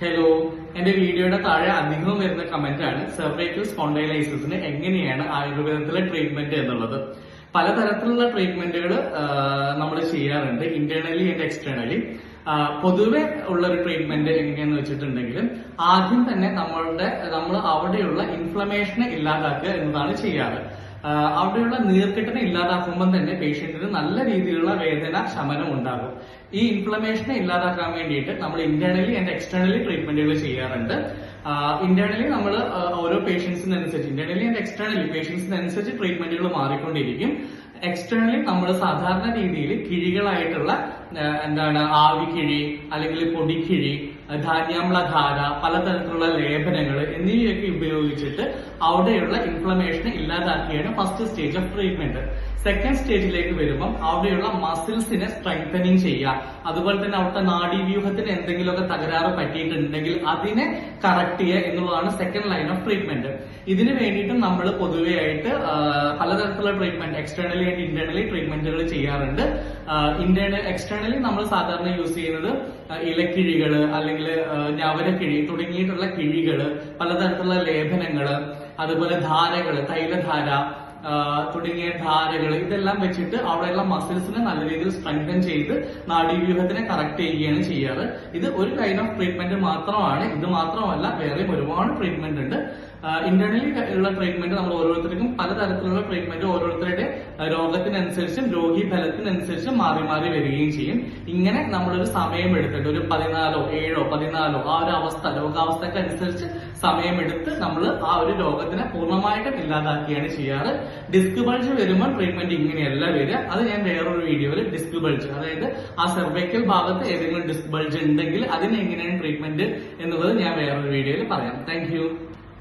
Hello എന്റെ വീഡിയോയുടെ താഴെ അധികവും വരുന്ന കമന്റ് ആണ് സെർവൈക്കൽ സ്പോണ്ടൈലൈസിസിന് എങ്ങനെയാണ് ആയുർവേദത്തിലെ ട്രീറ്റ്മെന്റ് എന്നുള്ളത്? പലതരത്തിലുള്ള ട്രീറ്റ്മെന്റുകൾ നമ്മൾ ചെയ്യാറുണ്ട് ഇന്റേണലി ആൻഡ് എക്സ്റ്റേണലി പൊതുവെ ഉള്ള ഒരു ട്രീറ്റ്മെന്റ് എങ്ങനെയാന്ന് വെച്ചിട്ടുണ്ടെങ്കിൽ ആദ്യം തന്നെ നമ്മളുടെ നമ്മൾ അവിടെയുള്ള ഇൻഫ്ലമേഷനെ ഇല്ലാതാക്കുക എന്നതാണ് ചെയ്യാറ്. അവിടെയുള്ള നീർക്കെട്ടിനെ ഇല്ലാതാക്കുമ്പോൾ തന്നെ പേഷ്യന്റിന് നല്ല രീതിയിലുള്ള വേദന ശമനം ഉണ്ടാകും. ഈ ഇൻഫ്ലമേഷനെ ഇല്ലാതാക്കാൻ വേണ്ടിയിട്ട് നമ്മൾ ഇന്റേണലി ആൻഡ് എക്സ്റ്റേണലി ട്രീറ്റ്മെന്റുകൾ ചെയ്യാറുണ്ട്. ഇന്റേണലി നമ്മൾ ഓരോ പേഷ്യൻസിനനുസരിച്ച് ഇന്റേണലി ആൻഡ് എക്സ്റ്റേണലി പേഷ്യൻസിനനുസരിച്ച് ട്രീറ്റ്മെന്റുകൾ മാറിക്കൊണ്ടിരിക്കും. എക്സ്റ്റേണലി നമ്മൾ സാധാരണ രീതിയിൽ കിഴികളായിട്ടുള്ള എന്താണ് ആവിക്കിഴി അല്ലെങ്കിൽ പൊടിക്കിഴി ധാന്യാമ്ലധാര പലതരത്തിലുള്ള ലേപനങ്ങൾ എന്നിവയൊക്കെ ഉപയോഗിച്ചിട്ട് അവിടെയുള്ള inflammation ഇല്ലാതാക്കിയാണ് first stage of treatment second സ്റ്റേജിലേക്ക് വരുമ്പം അവിടെയുള്ള മസിൽസിനെ സ്ട്രെങ്തനിങ് ചെയ്യുക. അതുപോലെ തന്നെ അവിടുത്തെ നാഡീവ്യൂഹത്തിന് എന്തെങ്കിലുമൊക്കെ തകരാറ് പറ്റിയിട്ടുണ്ടെങ്കിൽ അതിനെ കറക്റ്റ് ചെയ്യുക എന്നുള്ളതാണ് സെക്കൻഡ് ലൈൻ ഓഫ് ട്രീറ്റ്മെന്റ് ഇതിന് വേണ്ടിയിട്ടും നമ്മൾ പൊതുവെയായിട്ട് പലതരത്തിലുള്ള ട്രീറ്റ്മെന്റ് എക്സ്റ്റേണലി ആൻഡ് ഇന്റേണലി ട്രീറ്റ്മെന്റുകൾ ചെയ്യാറുണ്ട്. ഇന്റേണൽ എക്സ്റ്റേണലി നമ്മൾ സാധാരണ യൂസ് ചെയ്യുന്നത് ഇലക്കിഴികൾ അല്ലെങ്കിൽ ഞവരക്കിഴി തുടങ്ങിയിട്ടുള്ള കിഴികൾ പലതരത്തിലുള്ള ലേപനങ്ങൾ അതുപോലെ ധാരകൾ തൈലധാര തുടങ്ങിയ ധാരകൾ ഇതെല്ലാം വെച്ചിട്ട് അവിടെയുള്ള മസിൽസിനെ നല്ല രീതിയിൽ സ്ട്രെങ്തൻ ചെയ്ത് നാഡീവ്യൂഹത്തിനെ കറക്റ്റ് ചെയ്യുകയാണ് ചെയ്യാറ്. ഇത് ഒരു കൈൻഡ് ഓഫ് ട്രീറ്റ്മെന്റ് മാത്രമാണ്. ഇത് മാത്രമല്ല വേറെയും ഒരുപാട് ട്രീറ്റ്മെന്റ് ഉണ്ട്. ഇന്റേണലി ഉള്ള ട്രീറ്റ്മെന്റ് നമ്മൾ ഓരോരുത്തർക്കും പലതരത്തിലുള്ള ട്രീറ്റ്മെന്റ് ഓരോരുത്തരുടെ രോഗത്തിനനുസരിച്ചും രോഗി ഫലത്തിനനുസരിച്ചും മാറി മാറി വരികയും ചെയ്യും. ഇങ്ങനെ നമ്മളൊരു സമയം എടുത്തിട്ട് ഒരു പതിനാലോ ഏഴോ പതിനാലോ ആ ഒരു അവസ്ഥ രോഗാവസ്ഥക്കനുസരിച്ച് സമയമെടുത്ത് നമ്മൾ ആ ഒരു രോഗത്തിനെ പൂർണമായിട്ടും ഇല്ലാതാക്കുകയാണ് ചെയ്യാറ്. ഡിസ്ക് ബൾജ് വരുമ്പോൾ ട്രീറ്റ്മെന്റ് ഇങ്ങനെയല്ല വരിക. അത് ഞാൻ വേറൊരു വീഡിയോയിൽ ഡിസ്ക് ബൾജ് അതായത് ആ സെർവൈക്കൽ ഭാഗത്ത് ഏതെങ്കിലും ഡിസ്ക് ബൾജ് ഉണ്ടെങ്കിൽ അതിന് എങ്ങനെയാണ് ട്രീറ്റ്മെന്റ് എന്നുള്ളത് ഞാൻ വേറൊരു വീഡിയോയിൽ പറയാം. താങ്ക്